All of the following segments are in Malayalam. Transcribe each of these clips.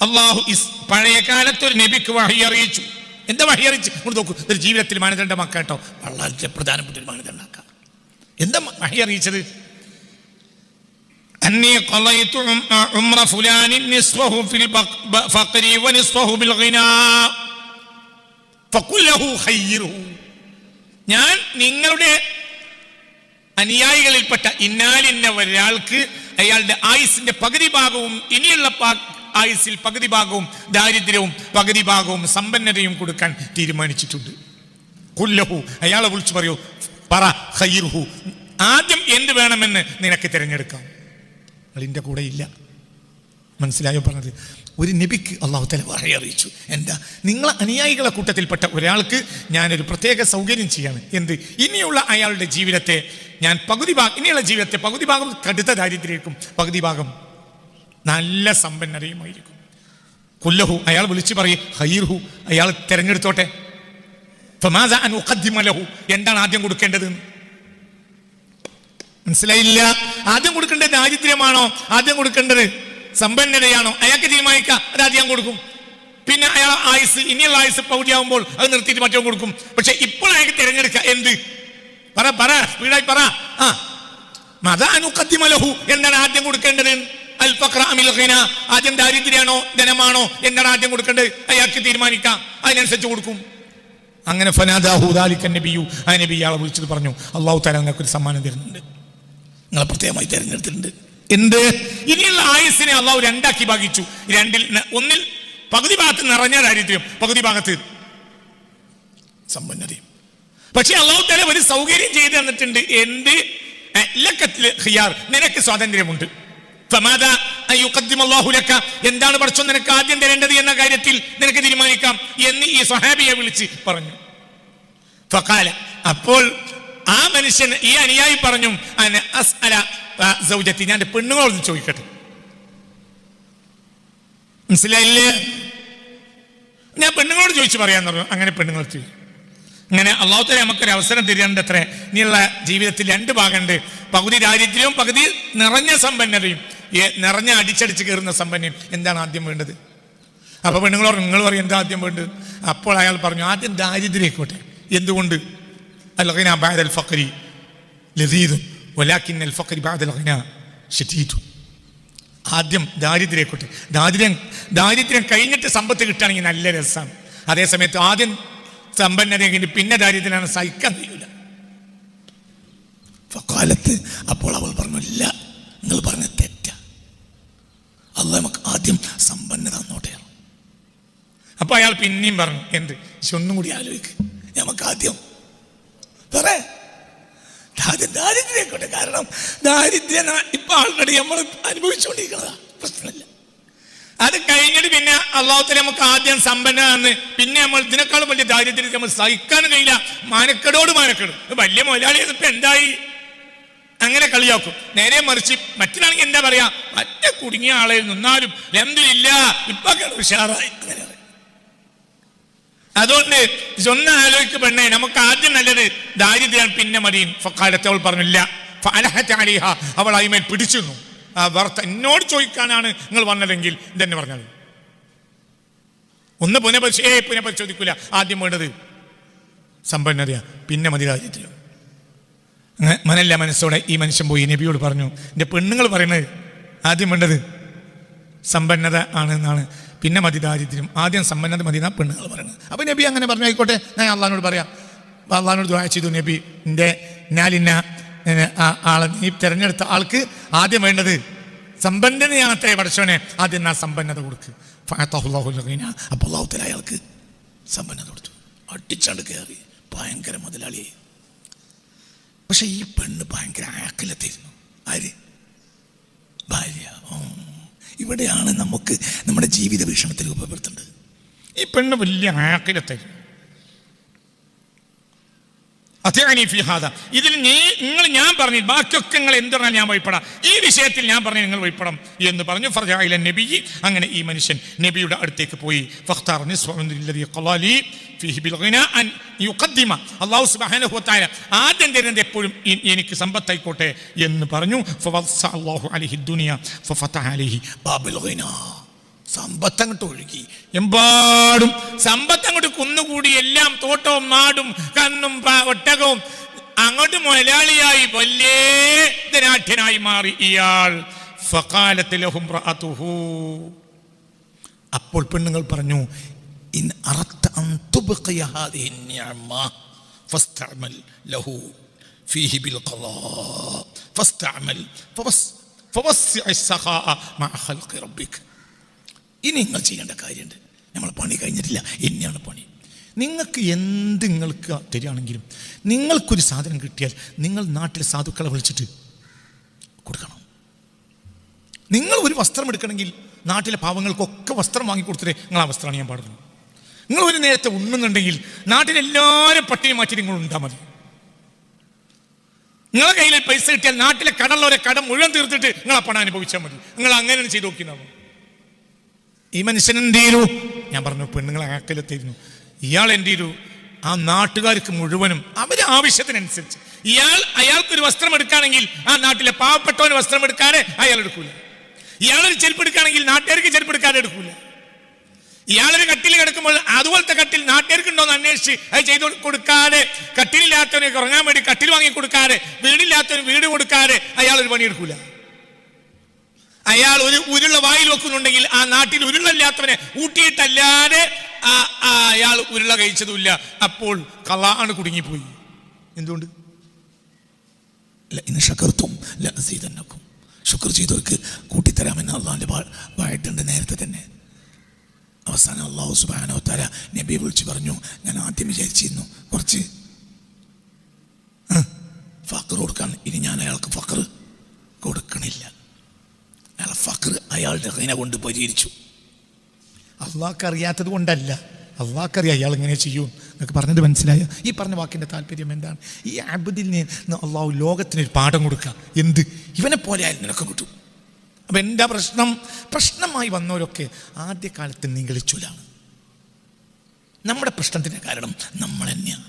അള്ളാഹു ഇസ് പഴയ കാലത്ത് ഒരു നബിക്ക് വഹി അറിയിച്ചു എന്താ വഹി അറിയിച്ചു ഇവിടെ നോക്കൂ ഒരു ജീവിതത്തിൽ മാനദണ്ഡമാക്കാം കേട്ടോ വളരെ പ്രധാനപ്പെട്ട ഒരു മാനദണ്ഡമാക്കാം എന്താ വഹി അറിയിച്ചത് أني قضيت عم- عمر فلان نصفه في الفقر ونصفه بالغنى فقل له خيره ഞാൻ നിങ്ങളുടെ അനുയായികളിൽപ്പെട്ട ഇന്നാലിന്ന ഒരാൾക്ക് അയാളുടെ ആയുസിന്റെ പകുതി ഭാഗവും ഇനിയുള്ള ആയുസിൽ പകുതി ഭാഗവും ദാരിദ്ര്യവും പകുതി ഭാഗവും സമ്പന്നതയും കൊടുക്കാൻ തീരുമാനിച്ചിട്ടുണ്ട്. കുല്ലഹു അയാളെ വിളിച്ചു പറയൂ പറ ഖൈറുഹു. ആദ്യം എന്ത് വേണമെന്ന് നിനക്ക് തിരഞ്ഞെടുക്കാം. നിങ്ങളിന്റെ കൂടെ ഇല്ല. മനസ്സിലായോ പറഞ്ഞത്? ഒരു നബിക്ക് അള്ളാഹു തല വഴി അറിയിച്ചു. എന്താ? നിങ്ങളെ അനുയായികളെ കൂട്ടത്തിൽപ്പെട്ട ഒരാൾക്ക് ഞാനൊരു പ്രത്യേക സൗകര്യം ചെയ്യാണ്. എന്ത്? ഇനിയുള്ള അയാളുടെ ജീവിതത്തെ ഞാൻ പകുതി ഭാഗം ഇനിയുള്ള ജീവിതത്തെ പകുതി ഭാഗം കടുത്ത ദാരിദ്ര്യക്കും പകുതി ഭാഗം നല്ല സമ്പന്നതയുമായിരിക്കും. കുല്ലഹു അയാൾ വിളിച്ചു പറയും ഹൈർഹു അയാൾ തിരഞ്ഞെടുത്തോട്ടെ. എന്താണ് ആദ്യം കൊടുക്കേണ്ടത്? മനസ്സിലായില്ല? ആദ്യം കൊടുക്കേണ്ടത് ദാരിദ്ര്യമാണോ? ആദ്യം കൊടുക്കേണ്ടത് സമ്പന്നതയാണോ. അയാൾക്ക് തീരുമാനിക്കാം. അത് ആദ്യം കൊടുക്കും. പിന്നെ അയാൾ ആയുസ് ഇനിയുള്ള ആയുസ് പകുതിയാകുമ്പോൾ അത് നിർത്തിയിട്ട് മറ്റോ കൊടുക്കും. പക്ഷെ ഇപ്പോൾ അയാൾക്ക് തിരഞ്ഞെടുക്കാം. എന്ത്? പറ പറ സ്പീഡായി പറ. ആ. മതാനുക്കത്തിമലഹു എന്താണ് ആദ്യം കൊടുക്കേണ്ടത്? അൽ ഫഖ്റ അമിൽ ആദ്യം ദാരിദ്ര്യാണോ ധനമാണോ? എന്താണ് ആദ്യം കൊടുക്കേണ്ടത്? അയാൾക്ക് തീരുമാനിക്കാം. അതിനനുസരിച്ച് കൊടുക്കും. അങ്ങനെ ഫനാദാഹു ദാലിക്കൻ നബിയു. ആ നബി വിളിച്ചിട്ട് പറഞ്ഞു അള്ളാഹു താല നിങ്ങൾക്ക് ഒരു സമ്മാനം തരുന്നുണ്ട്. നിങ്ങളെ പ്രത്യേകമായി തിരഞ്ഞെടുത്തിട്ടുണ്ട്. എന്ത്? ഇനിയുള്ള ആയുസിനെ അള്ളാഹു രണ്ടാക്കി ഭാഗിച്ചു. രണ്ടിൽ ഒന്നിൽ പകുതി ഭാഗത്ത് നിറഞ്ഞ ദാരിദ്ര്യം പകുതി ഭാഗത്ത് സമ്പന്നതയും. പക്ഷെ അള്ളാഹു തല ഒരു സൗകര്യം ചെയ്തു തന്നിട്ടുണ്ട്. എന്ത്? ഹിയാർ നിനക്ക് സ്വാതന്ത്ര്യമുണ്ട്. എന്താണ് പഠിച്ചോ? നിനക്ക് ആദ്യം തരേണ്ടത് എന്ന കാര്യത്തിൽ നിനക്ക് തീരുമാനിക്കാം എന്ന് ഈ സ്വഹാബിയെ വിളിച്ച് പറഞ്ഞു. അപ്പോൾ ആ മനുഷ്യൻ ഈ അനുയായി പറഞ്ഞു സൗജത്തി. ഞാൻ പെണ്ണുങ്ങളോട് ചോദിക്കട്ടെ. മനസ്സിലായില്ലേ? ഞാൻ പെണ്ണുങ്ങളോട് ചോദിച്ചു പറയാന്ന് പറഞ്ഞു. അങ്ങനെ പെണ്ണുങ്ങൾ ചോദിച്ചു. അങ്ങനെ അള്ളാഹുത്തല നമുക്കൊരു അവസരം തരുന്നുണ്ട് അത്ര ഇനിയുള്ള ജീവിതത്തിൽ രണ്ട് ഭാഗമുണ്ട്. പകുതി ദാരിദ്ര്യവും പകുതി നിറഞ്ഞ സമ്പന്നതയും. നിറഞ്ഞ അടിച്ചടിച്ച് കയറുന്ന സമ്പന്നയും. എന്താണ് ആദ്യം വേണ്ടത്? അപ്പൊ പെണ്ണുങ്ങളോട് നിങ്ങൾ പറയും എന്താ ആദ്യം വേണ്ടത്? അപ്പോൾ അയാൾ പറഞ്ഞു ആദ്യം ദാരിദ്ര്യം ആയിക്കോട്ടെ. എന്തുകൊണ്ട്? അൽഗിന بعد الفقر لذيذ വലാക്കിൻ അൽ بعد ബാദൽ شديد. ആദ്യം ദാരിദ്ര്യമായിക്കോട്ടെ ദാരിദ്ര്യം ദാരിദ്ര്യം കഴിഞ്ഞിട്ട് സമ്പത്ത് കിട്ടുകയാണെങ്കിൽ നല്ല രസമാണ് അതേസമയത്ത് ആദ്യം സമ്പന്നത പിന്നെ ദാരിദ്ര്യമാണ് സഹിക്കാൻ കഴിയൂല. കാലത്ത് അപ്പോൾ അവൾ പറഞ്ഞു ഇല്ല നിങ്ങൾ പറഞ്ഞ തെറ്റ. അല്ല നമുക്ക് ആദ്യം സമ്പന്നത നോട്ടെ അപ്പൊ അയാൾ പിന്നെയും പറഞ്ഞു എന്ത്? പക്ഷെ ഒന്നും കൂടി ആലോചിക്ക്. നമുക്ക് ആദ്യം പറ ആദ്യം ദാരിദ്ര്യം ആയിക്കോട്ടെ കാരണം ദാരിദ്ര്യം ഇപ്പൊ ആൾറെഡി നമ്മൾ അനുഭവിച്ചുകൊണ്ടിരിക്കുന്നതാ പ്രശ്നമില്ല. അത് കഴിഞ്ഞിട്ട് പിന്നെ അള്ളാഹുത്തല നമുക്ക് ആദ്യം സമ്പന്നതാണ് പിന്നെ നമ്മൾ ഇതിനേക്കാളും വലിയ ദാരിദ്ര്യത്തെ നമ്മൾ സഹിക്കാനും കഴിയില്ല. മാനക്കടോട് മാനക്കേട്. വലിയ മുതലാളി ഇപ്പൊ എന്തായി? അങ്ങനെ കളിയാക്കും. നേരെ മറിച്ച് മറ്റൊരാണെങ്കിൽ എന്താ പറയാ? മറ്റേ കുടുങ്ങിയ ആളെ നിന്നാലും എന്തില്ല ഇപ്പൊ ഉഷാറായി. അങ്ങനെ. അതുകൊണ്ട് ഇതൊന്ന് ആലോചിക്ക് പെണ്ണേ നമുക്ക് ആദ്യം നല്ലത് ദാരിദ്ര്യം പിന്നെ മതിയും ഫക്കാലത്ത് അവൾ പറഞ്ഞില്ല. ഫലഹറ്റാലിഹ അവൾ അതിമേൽ പിടിച്ചിരുന്നു. ആ വർത്ത എന്നോട് ചോദിക്കാനാണ് നിങ്ങൾ വന്നതെങ്കിൽ ഇതെന്നെ പറഞ്ഞത് ഒന്ന് പുനഃപരിശോ ഏ പുനഃപരിശോധിക്കൂല. ആദ്യം വേണ്ടത് സമ്പന്നതയാ പിന്നെ മതി ദാരിദ്ര്യം മനല്ല മനസ്സോടെ ഈ മനുഷ്യൻ പോയി. നബിയോട് പറഞ്ഞു എന്റെ പെണ്ണുങ്ങൾ പറയുന്നത് ആദ്യം വേണ്ടത് സമ്പന്നത ആണ് എന്നാണ്. പിന്നെ മതി ദാരിദ്ര്യം. ആദ്യം സമ്പന്നത മതി എന്നാ പെണ്ണുങ്ങൾ പറയുന്നത്. അപ്പം നബി അങ്ങനെ പറഞ്ഞു ആയിക്കോട്ടെ ഞാൻ അള്ളഹാനോട് പറയാം. അള്ളഹാനോട് ദ്വാ ചെയ്തു നബി എന്റെ ഞാലിന്ന ആളെ നീ തിരഞ്ഞെടുത്ത ആൾക്ക് ആദ്യം വേണ്ടത് സമ്പന്നതയാണത്തെ പഠിച്ചവനെ ആദ്യം ആ സമ്പന്നത കൊടുക്ക്. ഫഅത്തഹുല്ലാഹുല്ലഗീന. അപ്പോൾ അയാൾക്ക് സമ്പന്നത കൊടുത്തു. അടിച്ചാണ്ട് കയറി ഭയങ്കര മുതലാളി പക്ഷെ ഈ പെണ്ണ് ഭയങ്കര ആക്കലത്തിരുന്നു. ആര്? ഭാര്യ ഓ. ഇവിടെയാണ് നമുക്ക് നമ്മുടെ ജീവിത വീക്ഷണത്തിൽ രൂപപ്പെടുത്തേണ്ടത് ഈ പെണ്ണ് വലിയ ഫിഹാദ ഇതിൽ നീ നിങ്ങൾ ഞാൻ പറഞ്ഞു ബാക്കിയൊക്കെ നിങ്ങൾ എന്തിനാണ് ഞാൻ വഴിപ്പെടാം ഈ വിഷയത്തിൽ ഞാൻ പറഞ്ഞു നിങ്ങൾ വഴിപ്പെടാം എന്ന് പറഞ്ഞു. ഫർജായില നബി അങ്ങനെ ഈ മനുഷ്യൻ നബിയുടെ അടുത്തേക്ക് പോയി. സുബ്ഹാനഹു വതആല ആദ്യം തരുന്നത് എപ്പോഴും എനിക്ക് സമ്പത്തായിക്കോട്ടെ എന്ന് പറഞ്ഞു. അലിഹി ദുനിയ അലൈഹി ബാബുൽ സമ്പത്ത് അങ്ങോട്ട് ഒഴുകി എമ്പാടും സമ്പത്ത് അങ്ങോട്ട് കുന്നുകൂടി എല്ലാം തോട്ടവും നാടും കണ്ണും പ- ഒട്ടകവും അങ്ങോട്ട് മുതലാളിയായി വലിയ ധനാഠ്യനായി മാറി ഇയാൾ ഫഖാലത്ത് ലഹും റഅതുഹു. അപ്പോൾ പെണ്ണുങ്ങൾ പറഞ്ഞു ഇൻ അറത്ത അൻ തുബ്ഖിയ ഹാദിഹി النعمة فاستعمل له فيه بالقضاء فاستعمل فوس- فوسع السخاء مع خلق ربك ഇനി നിങ്ങൾ ചെയ്യേണ്ട കാര്യമുണ്ട്. നമ്മൾ പണി കഴിഞ്ഞിട്ടില്ല. ഇനിയാണ് പണി. നിങ്ങൾക്ക് എന്ത് നിങ്ങൾക്ക് തരികയാണെങ്കിലും നിങ്ങൾക്കൊരു സാധനം കിട്ടിയാൽ നിങ്ങൾ നാട്ടിലെ സാധുക്കളെ വിളിച്ചിട്ട് കൊടുക്കണം. നിങ്ങൾ ഒരു വസ്ത്രം എടുക്കണമെങ്കിൽ നാട്ടിലെ പാവങ്ങൾക്കൊക്കെ വസ്ത്രം വാങ്ങി കൊടുത്തിട്ടേ നിങ്ങൾ ആ വസ്ത്രമാണ് ഞാൻ പാടുന്നത് നിങ്ങൾ ഒരു നേരത്തെ ഉണ്ണുന്നുണ്ടെങ്കിൽ നാട്ടിലെല്ലാവരും പട്ടിണി മാറ്റി നിങ്ങൾ ഉണ്ടാ മതി. നിങ്ങളെ കയ്യിൽ പൈസ കിട്ടിയാൽ നാട്ടിലെ കടമുള്ളവരെ കടം മുഴുവൻ തീർത്തിട്ട് നിങ്ങൾ ആ പണം അനുഭവിച്ചാൽ മതി. നിങ്ങൾ അങ്ങനെ ചെയ്ത് നോക്കിയെന്നാവും ഈ മനുഷ്യൻ എന്ത് ചെയ്തു? ഞാൻ പറഞ്ഞു പെണ്ണുങ്ങളെ ആക്കലെത്തിയിരുന്നു ഇയാൾ എന്ത് ചെയ്തു? ആ നാട്ടുകാർക്ക് മുഴുവനും അവരെ ആവശ്യത്തിനനുസരിച്ച്. ഇയാൾ അയാൾക്ക് ഒരു വസ്ത്രം എടുക്കുകയാണെങ്കിൽ ആ നാട്ടിലെ പാവപ്പെട്ടവന് വസ്ത്രം എടുക്കാതെ അയാൾ എടുക്കൂല. ഇയാളൊരു ചെരുപ്പ് എടുക്കുകയാണെങ്കിൽ നാട്ടുകാർക്ക് ചെരുപ്പ് എടുക്കാതെ എടുക്കൂല. ഇയാളൊരു കട്ടിൽ കിടക്കുമ്പോൾ അതുപോലത്തെ കട്ടിൽ നാട്ടുകാർക്ക് ഉണ്ടോ എന്ന് അന്വേഷിച്ച് അത് ചെയ്തു കൊടുക്കാതെ കട്ടിലില്ലാത്തവന് ഉറങ്ങാൻ വേണ്ടി കട്ടിൽ വാങ്ങി കൊടുക്കാതെ വീടില്ലാത്തവന് വീട് കൊടുക്കാതെ അയാൾ ഒരു പണിയെടുക്കൂല അയാൾ ഒരു ഉരുള വായിൽ വെക്കുന്നുണ്ടെങ്കിൽ ആ നാട്ടിൽ ഉരുളല്ലാത്തവനെ ഊട്ടിയിട്ടല്ലാതെ അയാൾ ഉരുള കഴിച്ചതുമില്ല. അപ്പോൾ കള്ളാണ് കുടുങ്ങിപ്പോയി. എന്തുകൊണ്ട്? ഇന്ന് ഷക്കർത്തും ലസീതന്നക്കും ശുക്ർ ചെയ്തവർക്ക് കൂട്ടിത്തരാമെന്ന് അള്ളാഹിന്റെ വായിട്ടുണ്ട് നേരത്തെ തന്നെ. അവസാനം അള്ളാഹു സുബാനോ തല നബിയെ വിളിച്ച് പറഞ്ഞു ഞാൻ ആദ്യം വിചാരിച്ചിരുന്നു കുറച്ച് ഫക്കർ കൊടുക്കാൻ. ഇനി ഞാൻ അയാൾക്ക് ഫക്കർ കൊടുക്കണില്ല. അയാളെ ഫക്ർ അയാളുടെ കൈനെ കൊണ്ട് പരിഹരിച്ചു. അള്ളാക്കറിയാത്തത് കൊണ്ടല്ല. അള്ളാഹ്ക്കറിയാം അയാൾ ഇങ്ങനെ ചെയ്യും? എന്നൊക്കെ പറഞ്ഞത് മനസ്സിലായ? ഈ പറഞ്ഞ വാക്കിന്റെ താല്പര്യം എന്താണ്? ഈ അബുദിൽ നിന്ന് അള്ളാഹു ലോകത്തിനൊരു പാഠം കൊടുക്കുക എന്ത്? ഇവനെ പോലെ ആയാലും നിനക്ക് കിട്ടും. അപ്പം എന്റെ പ്രശ്നം? പ്രശ്നമായി വന്നവരൊക്കെ ആദ്യകാലത്ത് നിഗളിച്ചൂലാണ് നമ്മുടെ പ്രശ്നത്തിന്റെ കാരണം നമ്മൾ തന്നെയാണ്.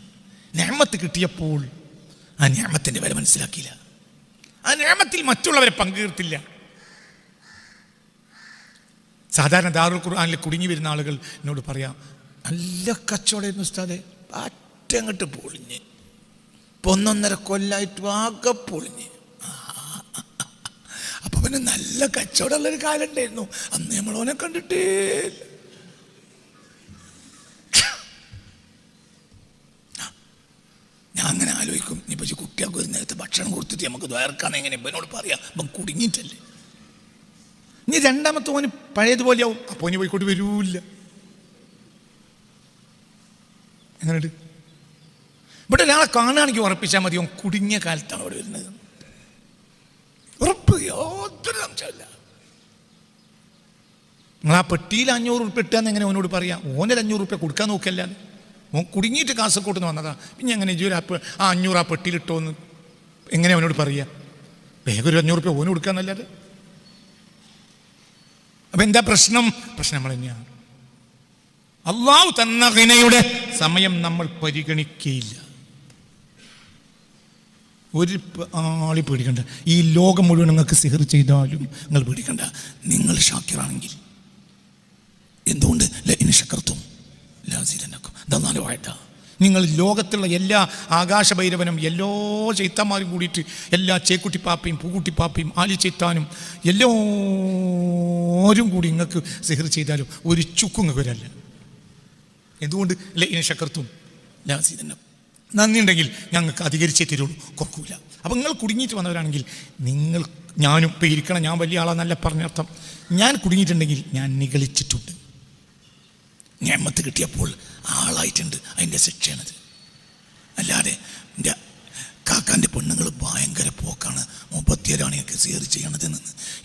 ഞാമത്ത് കിട്ടിയപ്പോൾ ആ ഞാമത്തിന്റെ വില മനസ്സിലാക്കിയില്ല. ആ ഞാമത്തിൽ മറ്റുള്ളവരെ പങ്കുചേർത്തില്ല സാധാരണ ദാറുൽ ഖുർആാനിൽ കുടുങ്ങി വരുന്ന ആളുകൾ എന്നോട് പറയാം നല്ല കച്ചവടമായിരുന്നു ഉസ്താദെ. അറ്റങ്ങട്ട് പൊളിഞ്ഞ്. ഇപ്പൊ ഒന്നൊന്നര കൊല്ലായിട്ട് ആകെ പൊളിഞ്ഞ്. അപ്പൊ പിന്നെ നല്ല കച്ചവടമുള്ളൊരു കാലം ഉണ്ടായിരുന്നു. അന്ന് നമ്മൾ ഓനെ കണ്ടിട്ടേ ഞാൻ അങ്ങനെ ആലോചിക്കും ഇനി പക്ഷേ കുട്ടികൾക്ക് ഒരു നേരത്തെ ഭക്ഷണം കൊടുത്തിട്ട് നമുക്ക് ദ്വയർക്കാന്ന് എങ്ങനെ? ഇവനോട് പറയാം അപ്പം കുടുങ്ങിയിട്ടല്ലേ? ഇനി രണ്ടാമത്തെ ഓന് പഴയതുപോലെയാവും. അപ്പോൾ ഇനി പോയിക്കോട്ട് വരൂല്ല. എങ്ങനെയുണ്ട്? ഇവിടെ ഒരാളെ കാണുകയാണെങ്കിൽ ഉറപ്പിച്ചാൽ മതി. ഓൻ കുടുങ്ങിയ കാലത്താണ് അവിടെ വരുന്നത്. ഉറപ്പ് യാതൊരു സംശയമില്ല നിങ്ങൾ ആ പെട്ടിയിൽ അഞ്ഞൂറ് ഉറുപ്പ് ഇട്ടാന്ന് എങ്ങനെ ഓനോട് പറയാം? ഓനൊരു അഞ്ഞൂറ് ഉറുപ്പ്യ കൊടുക്കാൻ നോക്കിയല്ലാതെ. ഓൻ കുടുങ്ങിയിട്ട് കാസർഗോട്ട് നിന്ന് വന്നതാ. പിന്നെ എങ്ങനെ ഇജൊരു ആ അഞ്ഞൂറ് ആ പെട്ടിയിലിട്ടോന്ന് എങ്ങനെ അവനോട് പറയാ? വേഗം ഒരു അഞ്ഞൂറ് ഉറുപ്പ്യ ഓന് കൊടുക്കാന്നല്ലാതെ. അപ്പൊ എന്താ പ്രശ്നം? പ്രശ്നം നമ്മൾ തന്നെയാണ്. അള്ളാഹു തന്ന ഹിനയുടെ സമയം നമ്മൾ പരിഗണിക്കുകയില്ല ഒരു ആളി പേടിക്കണ്ട. ഈ ലോകം മുഴുവൻ നിങ്ങൾക്ക് സിഹർ ചെയ്താലും നിങ്ങൾ പേടിക്കണ്ട. നിങ്ങൾ ഷാക്കിറാണെങ്കിൽ. എന്തുകൊണ്ട്? ലൈനശക്കർത്തും ലാസിരനക്കും ഇതെന്നാലും വാഴ്ത്ത നിങ്ങൾ ലോകത്തുള്ള എല്ലാ ആകാശഭൈരവനും എല്ലാ ചൈത്തന്മാരും കൂടിയിട്ട് എല്ലാ ചേക്കുട്ടിപ്പാപ്പയും പൂക്കുട്ടിപ്പാപ്പയും ആലി ചൈത്താനും എല്ലാവരും കൂടി നിങ്ങൾക്ക് സിഹർ ചെയ്താലും ഒരു ചുക്കും നിങ്ങൾക്ക് വരല്ല. എന്തുകൊണ്ട്? ലൈന ശക്കർത്തും നന്ദി ഉണ്ടെങ്കിൽ ഞങ്ങൾക്ക് അധികരിച്ചേ തരുള്ളൂ. കുറക്കൂല. അപ്പം നിങ്ങൾ കുടുങ്ങിയിട്ട് വന്നവരാണെങ്കിൽ നിങ്ങൾ ഞാനും ഇപ്പം ഇരിക്കണം ഞാൻ വലിയ ആളാന്നല്ല പറഞ്ഞർത്ഥം. ഞാൻ കുടുങ്ങിയിട്ടുണ്ടെങ്കിൽ ഞാൻ നിഗളിച്ചിട്ടുണ്ട്. ഞമ്മത്ത് കിട്ടിയപ്പോൾ ആളായിട്ടുണ്ട്. അതിന്റെ ശിക്ഷയാണത്. അല്ലാതെ എന്റെ കാക്കാന്റെ പെണ്ണുങ്ങൾ ഭയങ്കര പോക്കാണ്. മുപ്പത്തിയേഴാണ് എനിക്ക് സിയർ ചെയ്യണതെന്ന്.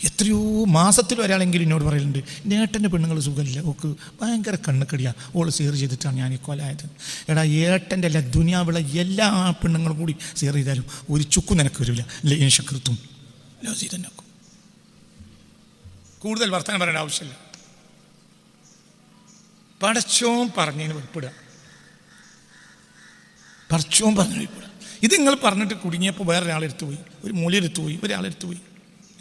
എത്രയോ മാസത്തിൽ ഒരാളെങ്കിലും എന്നോട് പറയലുണ്ട് ഏട്ടന്റെ പെണ്ണുങ്ങൾ സുഖമില്ല. ഓക്ക് ഭയങ്കര കണ്ണുക്കടിയാണ് ഓൾ സീർ ചെയ്തിട്ടാണ് ഞാൻ ഈ കൊലായത് എടാ ഏട്ടന്റെ അല്ല ദുനിയാവിള എല്ലാ പെണ്ണുങ്ങളും കൂടി സീർ ചെയ്താലും ഒരു ചുക്കും നിനക്ക് വരില്ല. ലേശകൃത്തും ലോസിതന്നാക്കും കൂടുതൽ വർത്തമാനം പറയേണ്ട ആവശ്യമില്ല. പടച്ചോൻ പറഞ്ഞതിന് വെളിപ്പെടുക. പടച്ചോൻ പറഞ്ഞു വെളിപ്പെടുക. ഇത് നിങ്ങൾ പറഞ്ഞിട്ട് കുടുങ്ങിയപ്പോൾ വേറെ ഒരാളെടുത്ത് പോയി. ഒരു മൂലയെടുത്ത് പോയി. ഒരാളെടുത്ത് പോയി.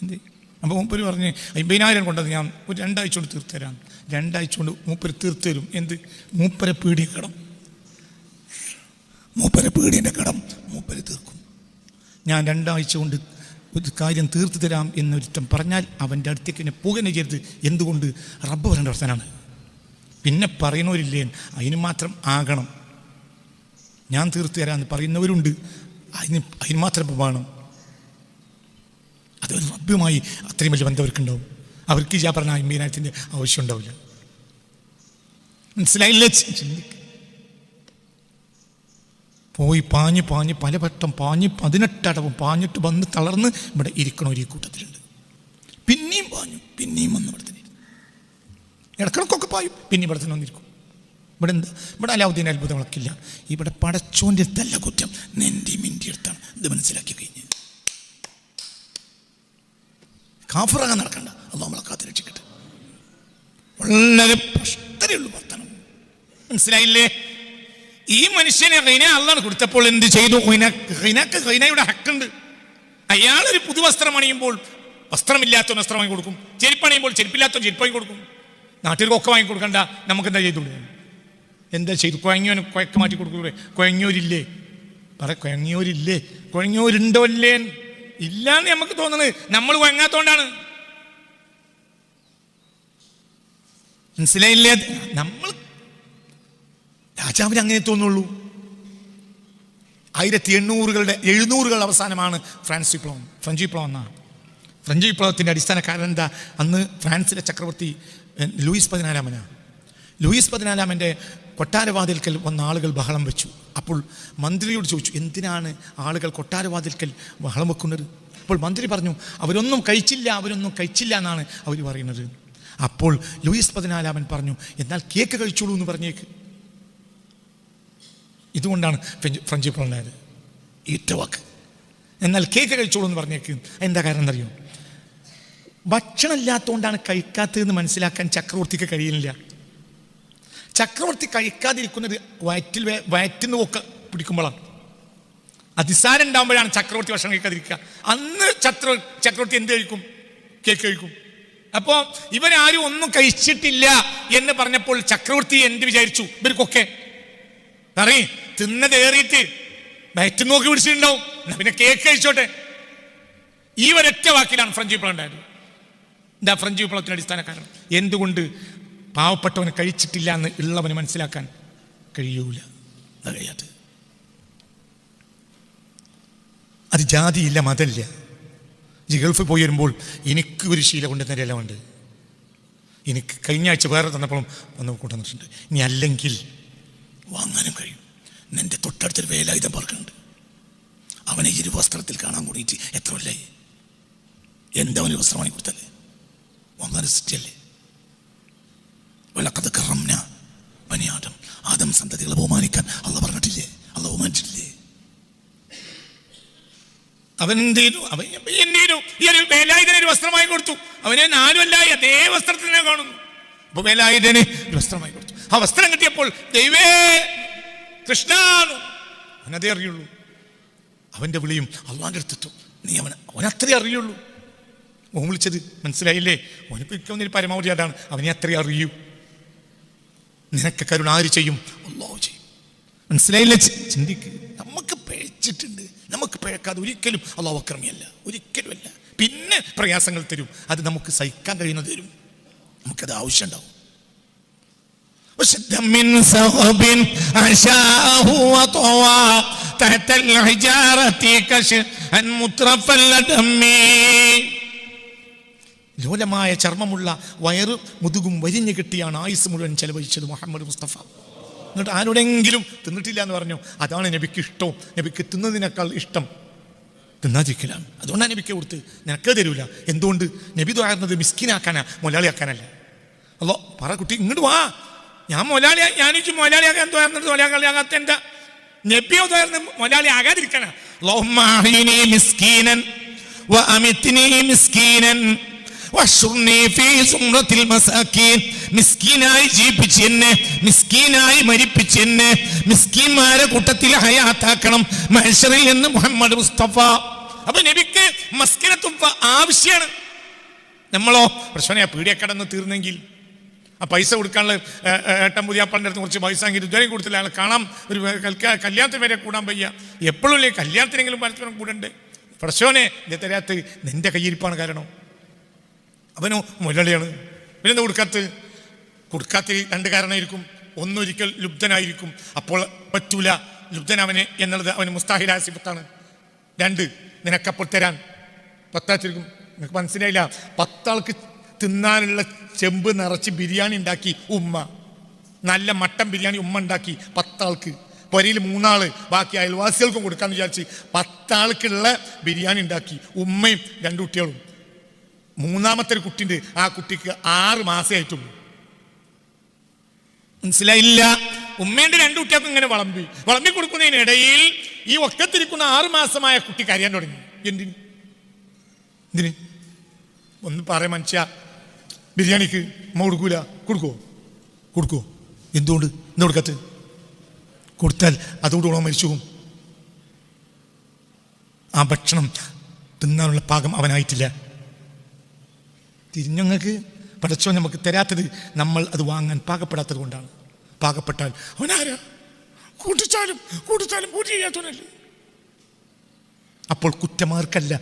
എന്ത്? അപ്പോൾ മൂപ്പര് പറഞ്ഞ് അമ്പതിനായിരം കൊണ്ടത് ഞാൻ ഒരു രണ്ടാഴ്ച കൊണ്ട് തീർത്ത് തരാം. രണ്ടാഴ്ച കൊണ്ട് മൂപ്പര് തീർത്ത് തരും. എന്ത്? മൂപ്പരെ പേടി കടം. മൂപ്പരെ പീടിന്റെ കടം മൂപ്പര് തീർക്കും. ഞാൻ രണ്ടാഴ്ച കൊണ്ട് ഒരു കാര്യം തീർത്തു തരാം എന്നൊരുത്തം പറഞ്ഞാൽ അവന്റെ അടുത്തേക്ക് എന്നെ പോകുകയും ചെയ്ത് എന്തുകൊണ്ട്? റബ്ബ് വരേണ്ട വർത്തനാണ് പിന്നെ പറയുന്നവരില്ലേ അതിന് മാത്രം ആകണം. ഞാൻ തീർത്തു തരാമെന്ന് പറയുന്നവരുണ്ട്. അതിന് അതിന് മാത്രം വേണം. അത് ലഭ്യമായി അത്രയും വലിയ ബന്ധം അവർക്കുണ്ടാവും. അവർക്ക് ഈ പറഞ്ഞ അമ്പതിനായിരത്തിന്റെ ആവശ്യം ഉണ്ടാവില്ല. മനസ്സിലായില്ലേ? ചിന്തിക്ക. പോയി പാഞ്ഞ് പാഞ്ഞ് പലവട്ടം പാഞ്ഞ് പതിനെട്ടടവും പാഞ്ഞിട്ട് വന്ന് തളർന്ന് ഇവിടെ ഇരിക്കണ ഒരു കൂട്ടത്തിലുണ്ട്. പിന്നെയും പാഞ്ഞു പിന്നെയും വന്നു ഇവിടെ തന്നെ ഇരുന്നു. ഇടക്കിടക്കൊക്കെ പായും. പിന്നെ ഇവിടെ തന്നെ വന്നിരിക്കും. ഇവിടെ എന്ത്? ഇവിടെ അലാവുദ്ദീൻ അത്ഭുതങ്ങളൊക്കില്ല ഇവിടെ പടച്ചോന്റെ അടുത്തല്ല കുറ്റം നെന്റെ മിന്റെ അടുത്താണ് ഇത് മനസ്സിലാക്കി കഴിഞ്ഞ്. കാഫറാകാൻ നടക്കണ്ട. അത് നമ്മളെ കാത്തു രക്ഷിക്കട്ടെ വളരെ പ്രശ്നതേ ഉള്ളൂ വർത്തനം മനസ്സിലായില്ലേ? ഈ മനുഷ്യനെ ഹൈന അള്ളാണ് കൊടുത്തപ്പോൾ എന്ത് ചെയ്തു? ഹൈനക്ക് ഹൈനയുടെ ഹക്കുണ്ട്. അയാളൊരു പുതുവസ്ത്രം അണിയുമ്പോൾ വസ്ത്രമില്ലാത്ത വസ്ത്രമായി കൊടുക്കും. ചെരുപ്പണിയുമ്പോൾ ചെരുപ്പില്ലാത്ത ചെരുപ്പായി കൊടുക്കും. നാട്ടിൽ കൊക്ക വാങ്ങി കൊടുക്കണ്ട നമുക്ക് എന്താ ചെയ്തു? കുഴങ്ങിയോന് കുഴക്ക് മാറ്റി കൊടുക്കൂടെ? കുഴങ്ങിയോരില്ലേ പറ കുഴങ്ങിയോരില്ലേ കുഴങ്ങിയോരുണ്ടോ ഇല്ലേ ഇല്ലാന്ന് നമുക്ക് തോന്നുന്നത് നമ്മൾ കുഴങ്ങാത്തോണ്ടാണ് മനസ്സിലായില്ലേ? നമ്മൾ രാജാവിന് അങ്ങനെ തോന്നുള്ളൂ. ആയിരത്തി എണ്ണൂറുകളുടെ എഴുന്നൂറുകളുടെ അവസാനമാണ് ഫ്രാൻസ് വിപ്ലവം. ഫ്രഞ്ച് വിപ്ലവം എന്നാണ് ഫ്രഞ്ച് വിപ്ലവത്തിന്റെ അടിസ്ഥാന കാരണം എന്താ? അന്ന് ഫ്രാൻസിലെ ചക്രവർത്തി ലൂയിസ് പതിനാലാമനാണ് ലൂയിസ് പതിനാലാമന്റെ കൊട്ടാരവാതിൽക്കൽ വന്ന ആളുകൾ ബഹളം വെച്ചു. അപ്പോൾ മന്ത്രിയോട് ചോദിച്ചു എന്തിനാണ് ആളുകൾ കൊട്ടാരവാതിൽക്കൽ ബഹളം വെക്കുന്നത്? അപ്പോൾ മന്ത്രി പറഞ്ഞു അവരൊന്നും കഴിച്ചില്ല അവരൊന്നും കഴിച്ചില്ല എന്നാണ് അവർ പറയുന്നത്. അപ്പോൾ ലൂയിസ് പതിനാലാമൻ പറഞ്ഞു എന്നാൽ കേക്ക് കഴിച്ചോളൂ എന്ന് പറഞ്ഞേക്ക് ഇതുകൊണ്ടാണ് ഫ്രഞ്ച് ഫ്രഞ്ച് ഈറ്റവാക്ക് എന്നാൽ കേക്ക് കഴിച്ചോളൂ എന്ന് പറഞ്ഞേക്ക് എന്താ കാരണം എന്നറിയോ ഭക്ഷണം ഇല്ലാത്തതുകൊണ്ടാണ് കഴിക്കാത്തതെന്ന് മനസ്സിലാക്കാൻ ചക്രവർത്തിക്ക് കഴിയുന്നില്ല. ചക്രവർത്തി കഴിക്കാതിരിക്കുന്നത് വയറ്റിൽ വയറ്റിൽ നിന്ന് ഒക്കെ പിടിക്കുമ്പോഴാണ്. അതിസാരം ഉണ്ടാകുമ്പോഴാണ് ചക്രവർത്തി ഭക്ഷണം കഴിക്കാതിരിക്കുക. അന്ന് ചക്ര ചക്രവർത്തി എന്ത് കഴിക്കും? കേക്ക് കഴിക്കും. അപ്പോ ഇവരാരും ഒന്നും കഴിച്ചിട്ടില്ല എന്ന് പറഞ്ഞപ്പോൾ ചക്രവർത്തി എന്ത് വിചാരിച്ചു? ഇവർക്കൊക്കെ. പറയും തിന്നതേറിയിട്ട് വയറ്റിൽ നോക്കി പിടിച്ചിട്ടുണ്ടാവും പിന്നെ കേക്ക് കഴിച്ചോട്ടെ. ഈ ഒരൊറ്റ വാക്കിലാണ് ഫ്രഞ്ച് ഇപ്പോൾ ഉണ്ടായത്. എന്താ ഫ്രഞ്ച് വിപ്ലവത്തിന് അടിസ്ഥാന കാരണം. എന്തുകൊണ്ട് പാവപ്പെട്ടവന് കഴിച്ചിട്ടില്ല എന്ന് ഉള്ളവന് മനസ്സിലാക്കാൻ കഴിയൂല. കഴിയാത്ത അത് ജാതിയില്ല മതമില്ല. ഗൾഫിൽ പോയി വരുമ്പോൾ എനിക്ക് ഒരു ശീല കൊണ്ട് തരലുണ്ട് എനിക്ക് കഴിഞ്ഞ ആഴ്ച വേറെ തന്നപ്പോഴും വന്ന് കൊണ്ടുവന്നിട്ടുണ്ട് ഇനി അല്ലെങ്കിൽ വാങ്ങാനും കഴിയും. നിന്റെ തൊട്ടടുത്തൊരു വേലായുധം പറക്കുന്നുണ്ട് അവനെ ഇരു വസ്ത്രത്തിൽ കാണാൻ കൂടിയിട്ട് എത്ര കൊല്ലായി? എന്തവന് വസ്ത്രം കൊടുത്തല്ലേ വാങ്ങാൻ സിറ്റല്ലേ വിളക്കത് കറംന പനിയാട്ടം ആദം സന്തതികളെ ബഹുമാനിക്കാൻ അല്ല പറഞ്ഞിട്ടില്ലേ? അല്ല ബഹുമാനിച്ചിട്ടില്ലേ? അവൻ എന്ത് ചെയ്തു? അവൻ എന്ത് ചെയ്തു? ഈ ഒരു വേലായുധന് വസ്ത്രമായി കൊടുത്തു. അവനെ നാലുമല്ല അതേ വസ്ത്രത്തിനെ കാണുന്നു. അപ്പൊ വേലായുധന് ഒരു വസ്ത്രമായി കൊടുത്തു. ആ വസ്ത്രം കിട്ടിയപ്പോൾ ദൈവേ കൃഷ്ണ അവനതേ അറിയുള്ളൂ. അവന്റെ വിളിയും അള്ളാന്റെ അടുത്തെത്തും. നീ അവനെ അവനത്രേ അറിയുള്ളൂ. ഓൻ വിളിച്ചത് മനസ്സിലായില്ലേ ഓനിപ്പോ ഇരിക്കുന്നതിൽ പരമാവധി അതാണ് അവനെ അത്രേ അറിയൂ നിനക്ക് കരുണ ആര് ചെയ്യും അള്ളാഹു ചെയ്യും മനസ്സിലായില്ലേ ചി- ചിന്തിക്ക് നമുക്ക് പിഴച്ചിട്ടുണ്ട് നമുക്ക് പിഴക്കാതെ ഒരിക്കലും അള്ളാഹു അക്രമിയല്ല ഒരിക്കലും അല്ല പിന്നെ പ്രയാസങ്ങൾ തരും അത് നമുക്ക് സഹിക്കാൻ കഴിയുന്നത് തരും നമുക്കത് ആവശ്യമുണ്ടാവും وشد من سغب عشاه وطوى تحت الحجارة كشفا مترف اللدم ലോലമായ ചർമ്മമുള്ള വയറ് മുതുകും വരിഞ്ഞു കിട്ടിയാണ് ആയുസ് മുഴുവൻ ചെലവഴിച്ചത് മുഹമ്മദ് മുസ്തഫ. എന്നിട്ട് ആരോടെങ്കിലും തിന്നിട്ടില്ല എന്ന് പറഞ്ഞു? അതാണ് നബിക്ക് ഇഷ്ടവും നബിക്ക് തിന്നതിനേക്കാൾ ഇഷ്ടം. തിന്നാതിരിക്കലാണ് അതുകൊണ്ടാണ് നബിക്ക് കൊടുത്ത്. നിനക്ക് തരൂല. എന്തുകൊണ്ട്? നബി തോന്നുന്നത് മിസ്കിനാക്കാനാ മൊലാളിയാക്കാനല്ല. അല്ലോ പറ കുട്ടി ഇങ്ങോട്ട് വാ. ഞാൻ മൊലാളി ഞാനിച്ചു മൊലാളിയാകാൻ തോന്നുന്നത് മൊലാളിയാകാത്ത എന്താ നബിയോ തോന്നുന്നത് മൊലാളി ആകാതിരിക്കാനാ മിസ്കീനായി ജീവിപ്പിച്ച് എന്നെ മിസ്കീനായി മരിപ്പിച്ച് കൂട്ടത്തിൽ ഹയാത്താക്കണം. നിന്ന് മുഹമ്മദ് മുസ്തഫ. നബിക്ക് ആവശ്യമാണ് നമ്മളോ പ്രശ്നയാ കടന്ന് തീർന്നെങ്കിൽ. ആ പൈസ കൊടുക്കാനുള്ള ഏട്ടൻ പുതിയാപ്പാളിന്റെ അടുത്ത് കുറച്ച് പൈസ എങ്കിൽ ഇതുവരെയും കൊടുത്തില്ല. അയാൾ കാണാം. ഒരു കല്യാണത്തിന് വരെ കൂടാൻ വയ്യ. എപ്പോഴും കല്യാണത്തിനെങ്കിലും പരസ്പരം കൂടണ്ടേ. പ്രശ്നോനെ നിന്റെ കയ്യിരിപ്പാണ് കാരണം. അവനോ മുരളിയാണ്. പിന്നെന്താ കൊടുക്കാത്ത കൊടുക്കാത്ത രണ്ട് കാരണമായിരിക്കും. ഒന്നൊരിക്കൽ ലുബ്ധനായിരിക്കും. അപ്പോൾ പറ്റൂല. ലുബ്ധൻ അവനെ എന്നുള്ളത് അവന് മുസ്താഹിലായ രണ്ട് നിനക്കപ്പോൾ തരാൻ. പത്താച്ചിരിക്കും നിനക്ക് മനസ്സിലായില്ല. പത്താൾക്ക് തിന്നാനുള്ള ചെമ്പ് നിറച്ച് ബിരിയാണി ഉണ്ടാക്കി ഉമ്മ. നല്ല മട്ടൻ ബിരിയാണി ഉമ്മ ഉണ്ടാക്കി പത്താൾക്ക്. പൊരയിൽ മൂന്നാൾ ബാക്കി അയൽവാസികൾക്കും കൊടുക്കാമെന്ന് വിചാരിച്ച് പത്താൾക്കുള്ള ബിരിയാണി ഉണ്ടാക്കി. ഉമ്മയും രണ്ടു കുട്ടികളും. മൂന്നാമത്തെ ഒരു കുട്ടിയുണ്ട് ആ കുട്ടിക്ക് ആറ് മാസേ ആയിട്ടുള്ളൂ മനസ്സിലായില്ല? ഉമ്മേന്റെ രണ്ടു കുട്ടികൾക്കും ഇങ്ങനെ വളമ്പി. വളമ്പി കൊടുക്കുന്നതിനിടയിൽ ഈ ഒക്കത്തിരിക്കുന്ന ആറ് മാസമായ കുട്ടി കരയാൻ തുടങ്ങി. എന്തിന്? എന്തിന്? ഒന്ന് പറയാൻ മനുഷ്യ. ബിരിയാണിക്ക് ഉമ്മ കൊടുക്കൂല? കൊടുക്കോ കൊടുക്കോ എന്തുകൊണ്ട്? എന്ത് കൊടുക്കത്ത് കൊടുത്താൽ അതുകൊണ്ട് ഉണ മരിച്ചു പോകും. ആ ഭക്ഷണം തിന്നാനുള്ള പാകം അവനായിട്ടില്ല. തിരിഞ്ഞങ്ങൾക്ക് പടച്ചോ നമുക്ക് തരാത്തത് നമ്മൾ അത് വാങ്ങാൻ പാകപ്പെടാത്തത് കൊണ്ടാണ്. പാകപ്പെട്ടാൽ അവനാരാ? കൂട്ടിച്ചാലും കൂട്ടിച്ചാലും പൂജ ചെയ്യാത്തവനല്ലേ? അപ്പോൾ കുറ്റമാർക്കല്ല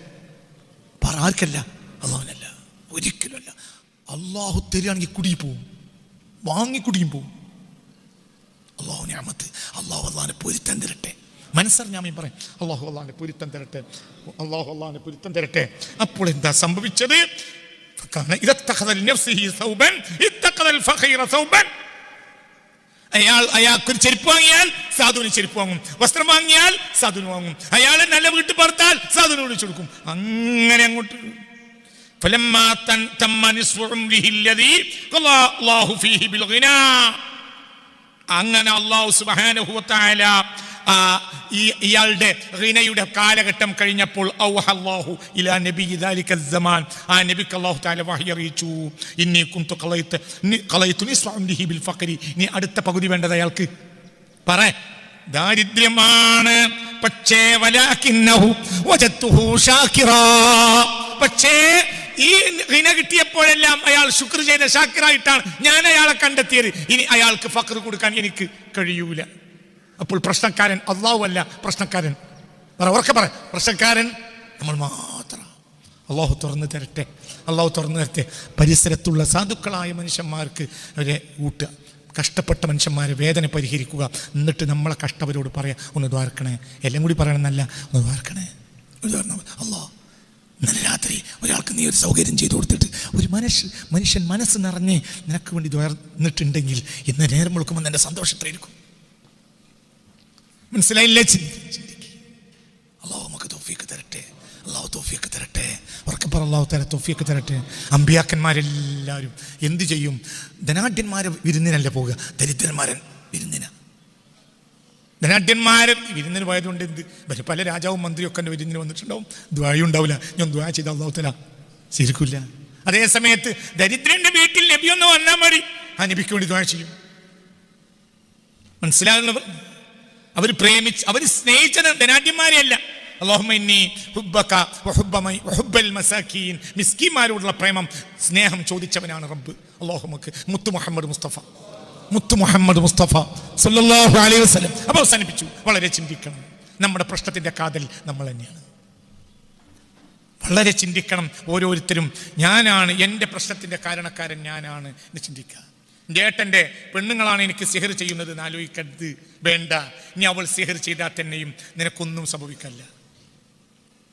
പറ ആർക്കല്ല അള്ളാഹുനല്ല ഒരിക്കലുമല്ല. അള്ളാഹു തരികയാണെങ്കിൽ കുടിയും പോവും വാങ്ങി കുടിയും പോവും. അള്ളാഹു ഞാമത്ത് അള്ളാഹു അള്ളാഹിനെ പൊരുത്തം തരട്ടെ. മനസ്സറിഞ്ഞാമീൻ പറയും അള്ളാഹു അള്ളാഹിനെ പൊരുത്തം തരട്ടെ അള്ളാഹു അള്ളാഹിനെ പൊരുത്തം തരട്ടെ. അപ്പോൾ എന്താ സംഭവിച്ചത്? فكان إذا اتخذ لنفسه ثوبا اتخذ الفخير ثوبا അയാൾ അയാൾക്ക് ഒരു ചെരുപ്പ് വാങ്ങിയാൽ സാധുവിന് ചെരുപ്പ് വാങ്ങും വസ്ത്രം വാങ്ങിയാൽ സാധുവിന് വാങ്ങും അയാളെ നല്ല വീട്ടിൽ പറത്താൽ സാധുവിന് വിളിച്ചു കൊടുക്കും അങ്ങനെ അങ്ങോട്ട് فلما تن- تم نصف عمره الذي قضى الله فيه بالغنى അങ്ങനെ അള്ളാഹു സുബാനുഭവത്തായ ഈ ഇയാളുടെ റിനയുടെ കാലഘട്ടം കഴിഞ്ഞപ്പോൾ ഔഹ അല്ലാഹു ഇലാ നബി ദാലിക സമാൻ ആ നബിക്ക് അല്ലാഹു തആല വാഹി അറിയിച്ചു. ഇന്നി കുന്തു കളയത്ത് നി- ഖലൈതു നിസ്ഫ ഉംരിഹി ബിൽ ഫഖരി. നീ അടുത്ത പകുതി വേണ്ടത് അയാൾക്ക്. പറ. ദാരിദ്ര്യമാണ്. പക്ഷേ വലാകിന്നഹു വജത്തുഹു ഷാക്കിറാ. പക്ഷേ ഈ ഹിന കിട്ടിയപ്പോഴെല്ലാം അയാൾ ശുക്ർ ചെയ്ത ഷാക്കിറായിട്ടാണ് ഞാൻ അയാളെ കണ്ടെത്തിയത്. ഇനി അയാൾക്ക് ഫക്ർ കൊടുക്കാൻ എനിക്ക് കഴിയൂല. അപ്പോൾ പ്രശ്നക്കാരൻ അള്ളാഹു അല്ല പ്രശ്നക്കാരൻ. പറ ഉറക്കെ പറ. പ്രശ്നക്കാരൻ നമ്മൾ മാത്രം. അള്ളാഹു തുറന്നു തരട്ടെ അള്ളാഹു തുറന്നു തരട്ടെ. പരിസരത്തുള്ള സാധുക്കളായ മനുഷ്യന്മാർക്ക് അവരെ കൂട്ടുക കഷ്ടപ്പെട്ട മനുഷ്യന്മാരെ വേദന പരിഹരിക്കുക. എന്നിട്ട് നമ്മളെ കഷ്ടവരോട് പറയാം ഒന്ന് ദ്വാർക്കണേ എല്ലാം കൂടി പറയണമെന്നല്ല ഒന്ന് ദ്വാർക്കണേ അള്ളാഹ് ഇന്നലെ രാത്രി ഒരാൾക്ക് നീ ഒരു സൗകര്യം ചെയ്തു കൊടുത്തിട്ട് ഒരു മനുഷ്യൻ മനുഷ്യൻ മനസ്സ് നിറഞ്ഞ് നിനക്ക് വേണ്ടി ദ്വാർന്നിട്ടുണ്ടെങ്കിൽ ഇന്ന് നേരം മുഴുക്കുമ്പോൾ എന്റെ സന്തോഷത്തിലിരിക്കും മനസ്സിലായില്ലേ. അള്ളാഹു നമുക്ക് തോഫിക്ക് തരട്ടെ. അള്ളാഹു തോഫിക്ക് തരട്ടെ. ഉറക്കെ പറ അള്ളാഹു തര തോഫിക്ക് തരട്ടെ. അമ്പിയാക്കന്മാരെല്ലാവരും എന്ത് ചെയ്യും? ധനാഢ്യന്മാരെ വിരുന്നിനല്ല പോവുക? ദരിദ്രന്മാരൻ വിരുന്നിന. ധനാഢ്യന്മാരെ വിരുന്നിന് പോയതുകൊണ്ട് എന്ത്? പല രാജാവും മന്ത്രിയും ഒക്കെ എന്റെ വിരുന്നിന് വന്നിട്ടുണ്ടാവും. ദ്വായ ഉണ്ടാവില്ല. ഞാൻ ദ്വാ ചെയ്ത അള്ളാഹു തല ശരിക്കില്ല. അതേ സമയത്ത് ദരിദ്രന്റെ വീട്ടിൽ ഒന്ന് വന്നാൽ മതി. ആ നബിക്ക് വേണ്ടി ചെയ്യും. മനസ്സിലാകുന്നവർ അവർ പ്രേമിച്ച് അവർ സ്നേഹിച്ചത് ധനാഢ്യന്മാരെയല്ല. മിസ്കിന്മാരോടുള്ള പ്രേമം സ്നേഹം ചോദിച്ചവനാണ് റബ്ബ്. അള്ളാഹുമക്ക് മുത്തു മുഹമ്മദ് മുസ്തഫ. മുത്തു മുഹമ്മദ് മുസ്തഫ സല്ലല്ലാഹു അലൈഹി വസ്ലം അപ്പോൾ അവസാനിപ്പിച്ചു. വളരെ ചിന്തിക്കണം. നമ്മുടെ പ്രശ്നത്തിന്റെ കാതൽ നമ്മൾ തന്നെയാണ്. വളരെ ചിന്തിക്കണം ഓരോരുത്തരും. ഞാനാണ് എന്റെ പ്രശ്നത്തിന്റെ കാരണക്കാരൻ ഞാനാണ് എന്ന് ചിന്തിക്കുക. ഏട്ടന്റെ പെണ്ണുങ്ങളാണ് എനിക്ക് സിഹർ ചെയ്യുന്നത് ആലോചിക്കരുത് വേണ്ട. ഇനി അവൾ സിഹർ ചെയ്താൽ തന്നെയും നിനക്കൊന്നും സംഭവിക്കല്ല.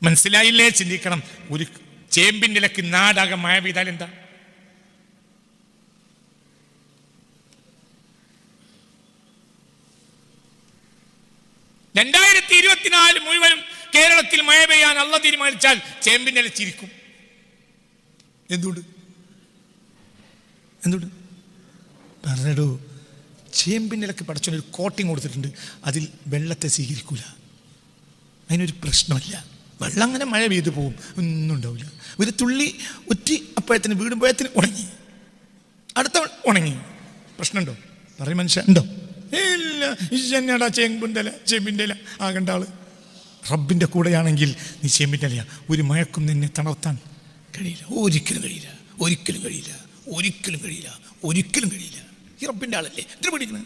മനസ്സിലായില്ലേ? ചിന്തിക്കണം. ഒരു ചേമ്പിന്റെ ഇലക്ക് നാടാകെ മഴ പെയ്താൽ എന്താ? രണ്ടായിരത്തി ഇരുപത്തിനാല് മുഴുവനും കേരളത്തിൽ മഴ പെയ്യാൻ അള്ള തീരുമാനിച്ചാൽ ചേമ്പിന്റെ ഇല ചിരിക്കും. എന്തുകൊണ്ട്? എന്തുകൊണ്ട്? പറഞ്ഞടോ ചേമ്പിനിലൊക്കെ പടച്ചൊരു കോട്ടിങ് കൊടുത്തിട്ടുണ്ട്. അതിൽ വെള്ളത്തെ സ്വീകരിക്കൂല. അതിനൊരു പ്രശ്നമില്ല. വെള്ളം അങ്ങനെ മഴ പെയ്തു പോകും. ഒന്നും ഉണ്ടാവില്ല. ഒരു തുള്ളി ഒറ്റി അപ്പോഴത്തിന് വീടുമ്പോഴത്തിന് ഉണങ്ങി. അടുത്ത ഉണങ്ങി. പ്രശ്നമുണ്ടോ? പറയും മനുഷ്യൻ. ഉണ്ടോ? ഇല്ല. ഇന്നടാ ചേമ്പിന്റെ ഇല ചേമ്പിന്റെ ഇല. ആകേണ്ട ആൾ. റബ്ബിന്റെ കൂടെയാണെങ്കിൽ നീ ചേമ്പിന്റെ ഇലയാ. ഒരു മഴക്കും നിന്നെ തളർത്താൻ കഴിയില്ല. ഒരിക്കലും കഴിയില്ല. ഒരിക്കലും കഴിയില്ല. ഒരിക്കലും കഴിയില്ല. ഒരിക്കലും കഴിയില്ല. ഈ റബ്ബിന്റെ ആളല്ലേ? ഇതിന് പഠിക്കുന്നത്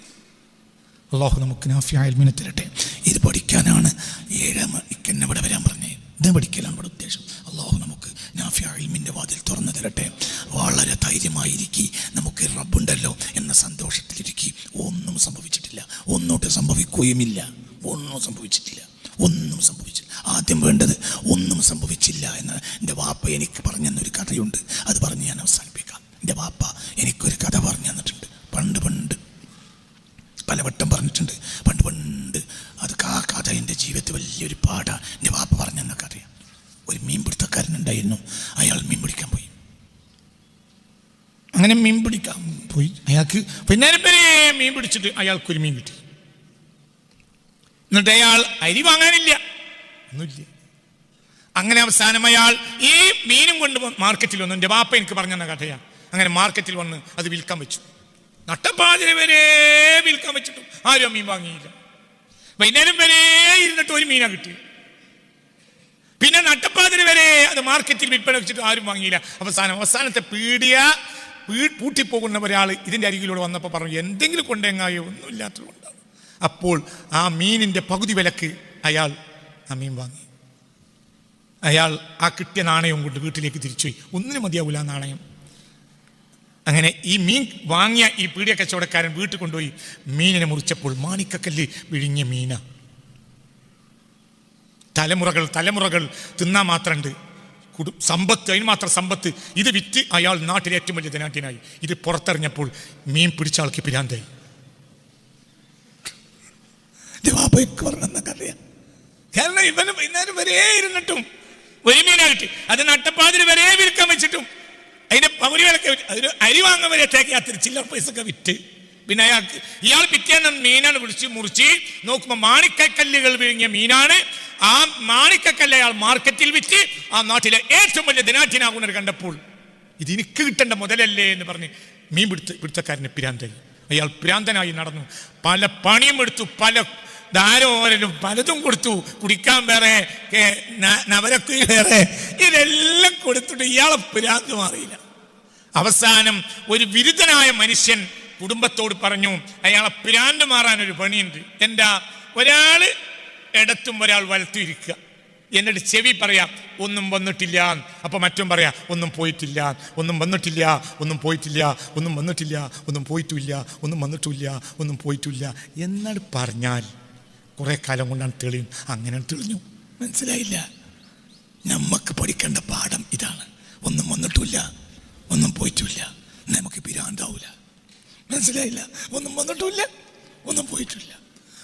അള്ളാഹു നമുക്ക് നാഫിയായ ഇൽമിനെ തരട്ടെ. ഇത് പഠിക്കാനാണ് ഏഴാം മണിക്ക് എന്നെ ഇവിടെ വരാൻ പറഞ്ഞത് ഇത് പഠിക്കലാണ് ഇവിടെ ഉദ്ദേശം. അള്ളാഹു നമുക്ക് നാഫിയ വാതിൽ തുറന്നു തരട്ടെ. വളരെ ധൈര്യമായിരിക്കി നമുക്ക് റബ്ബുണ്ടല്ലോ എന്ന സന്തോഷത്തിലിരിക്കി ഒന്നും സംഭവിച്ചിട്ടില്ല. ഒന്നോട്ട് സംഭവിക്കുകയുമില്ല. ഒന്നും സംഭവിച്ചിട്ടില്ല. ഒന്നും സംഭവിച്ചില്ല. ആദ്യം വേണ്ടത് ഒന്നും സംഭവിച്ചില്ല എന്ന് എന്റെ വാപ്പ എനിക്ക് പറഞ്ഞെന്നൊരു കഥയുണ്ട്. അത് പറഞ്ഞ് ഞാൻ അവസാനിപ്പിക്കാം. എന്റെ വാപ്പ എനിക്കൊരു കഥ പറഞ്ഞു പണ്ട് പണ്ട് പലവട്ടം പറഞ്ഞിട്ടുണ്ട്. പണ്ട് പണ്ട് അത് കാ കഥ എന്റെ ജീവിതത്തിൽ വലിയൊരു പാടാണ് എന്റെ വാപ്പ പറഞ്ഞെന്നൊക്കെ അറിയാം. ഒരു മീൻ പിടുത്തക്കാരനുണ്ടായിരുന്നു അയാൾ മീൻ പിടിക്കാൻ പോയി. അങ്ങനെ മീൻ പിടിക്കാൻ പോയി. അയാൾക്ക് പിന്നെ മീൻ പിടിച്ചിട്ട് അയാൾക്ക് ഒരു മീൻ കിട്ടി. എന്നിട്ട് അയാൾ അരി വാങ്ങാനില്ല. ഒന്നുമില്ല. അങ്ങനെ അവസാനം അയാൾ ഈ മീനും കൊണ്ട് മാർക്കറ്റിൽ വന്നു എന്റെ വാപ്പ എനിക്ക് പറഞ്ഞെന്ന കഥയാണ് അങ്ങനെ മാർക്കറ്റിൽ വന്ന് അത് വിൽക്കാൻ വെച്ചു. നട്ടപ്പാതിര വരെ വിൽക്കാൻ വെച്ചിട്ടും ആരും മീൻ വാങ്ങിയില്ല. വൈകുന്നേരം വരെ ഇരുന്നിട്ട് ഒരു മീനാ കിട്ടി പിന്നെ നട്ടപ്പാതിര വരെ അത് മാർക്കറ്റിൽ വിൽപ്പന വെച്ചിട്ട് ആരും വാങ്ങിയില്ല. അവസാനം അവസാനത്തെ പീടിയ പൂട്ടിപ്പോകുന്ന ഒരാൾ ഇതിന്റെ അരികിലൂടെ വന്നപ്പോൾ പറഞ്ഞു എന്തെങ്കിലും കൊണ്ടെങ്ങായോ? ഒന്നുമില്ലാത്തതുകൊണ്ടാണ് അപ്പോൾ ആ മീനിന്റെ പകുതി വിലക്ക് അയാൾ ആ മീൻ വാങ്ങി. അയാൾ ആ കിട്ടിയ നാണയം കൊണ്ട് വീട്ടിലേക്ക് തിരിച്ചുപോയി. ഒന്നിനും മതിയാവില്ല നാണയം. അങ്ങനെ ഈ മീൻ വാങ്ങിയ ഈ പീടിയ കച്ചവടക്കാരൻ വീട്ടിൽ കൊണ്ടുപോയി മീനിനെ മുറിച്ചപ്പോൾ മാണിക്കക്കല്ല് വിഴിഞ്ഞ മീന. തലമുറകൾ തലമുറകൾ തിന്നാൻ മാത്രമുണ്ട് കുടു സമ്പത്ത് അതിന് മാത്രം സമ്പത്ത്. ഇത് വിറ്റ് അയാൾ നാട്ടിലെ ഏറ്റവും വലിയ ധനാട്യനായി ഇത് പുറത്തെറിഞ്ഞപ്പോൾ മീൻ പിടിച്ച ആൾക്ക് പിരാന്തായി കാരണം ഇവന് വൈകുന്നേരം വരെ ഇരുന്നിട്ടും ഒരു മീനായിട്ട് അത് നട്ടപ്പാതിരി വരെ വിൽക്കാൻ വെച്ചിട്ടും അതിന്റെ പകുതി വിലക്കെ അതിന് അരി വാങ്ങാൻ വരെ തേക്കാത്തിരി ചില്ലറ പൈസ ഒക്കെ വിറ്റ്. പിന്നെ അയാൾക്ക് ഇയാൾ പിറ്റേന്ന് മീനാണ് പിടിച്ച് മുറിച്ച് നോക്കുമ്പോൾ മാണിക്കക്കല്ലുകൾ വിഴുങ്ങിയ മീനാണ്. ആ മാണിക്കക്കല്ല് അയാൾ മാർക്കറ്റിൽ വിറ്റ് ആ നാട്ടിലെ ഏറ്റവും വലിയ ദിനാഠ്യനാകുന്നത് കണ്ടപ്പോൾ ഇത് എനിക്ക് കിട്ടേണ്ട മുതലല്ലേ? എന്ന് പറഞ്ഞ് മീൻ പിടുത്ത പിടുത്തക്കാരന് പിരാന്തായി അയാൾ പ്രാന്തനായി നടന്നു. പല പണിയും എടുത്തു പല ധാരോരലും പലതും കൊടുത്തു. കുടിക്കാൻ വേറെ നവരക്കുയിൽ വേറെ. ഇതെല്ലാം കൊടുത്തിട്ട് ഇയാളെ ഭ്രാന്ത് മാറിയില്ല. അവസാനം ഒരു വിരുദ്ധനായ മനുഷ്യൻ കുടുംബത്തോട് പറഞ്ഞു അയാളെ ഭ്രാന്ത് മാറാൻ ഒരു പണിയുണ്ട്. എന്താ? ഒരാൾ ഇടത്തും ഒരാൾ വലത്തും ഇരിക്കുക. എന്നിട്ട് ചെവി പറയാം ഒന്നും വന്നിട്ടില്ല. അപ്പൊ മറ്റും പറയാം ഒന്നും പോയിട്ടില്ല. ഒന്നും വന്നിട്ടില്ല. ഒന്നും പോയിട്ടില്ല. ഒന്നും വന്നിട്ടില്ല. ഒന്നും പോയിട്ടില്ല. ഒന്നും വന്നിട്ടില്ല. ഒന്നും പോയിട്ടില്ല. എന്നാണ് പറഞ്ഞാൽ കുറെ കാലം കൊണ്ടാണ് തെളിയും അങ്ങനെ തെളിഞ്ഞു. മനസ്സിലായില്ല. നമുക്ക് പഠിക്കേണ്ട പാഠം ഇതാണ്. ഒന്നും വന്നിട്ടില്ല. ഒന്നും പോയിട്ടില്ല. നമുക്ക് പിരാന്താവൂല. മനസ്സിലായില്ല. ഒന്നും വന്നിട്ടില്ല. ഒന്നും പോയിട്ടില്ല.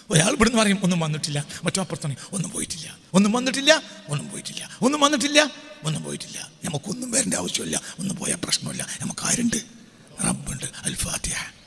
ഒരാൾ ഇവിടുന്ന് പറയും ഒന്നും വന്നിട്ടില്ല. മറ്റോ അപ്പുറത്താണ് ഒന്നും പോയിട്ടില്ല. ഒന്നും വന്നിട്ടില്ല. ഒന്നും പോയിട്ടില്ല. ഒന്നും വന്നിട്ടില്ല. ഒന്നും പോയിട്ടില്ല. നമുക്കൊന്നും വരേണ്ട ആവശ്യമില്ല. ഒന്നും പോയാൽ പ്രശ്നമില്ല. നമുക്ക് ആരുണ്ട്? റബ്ബുണ്ട്. അൽ ഫാത്തിഹ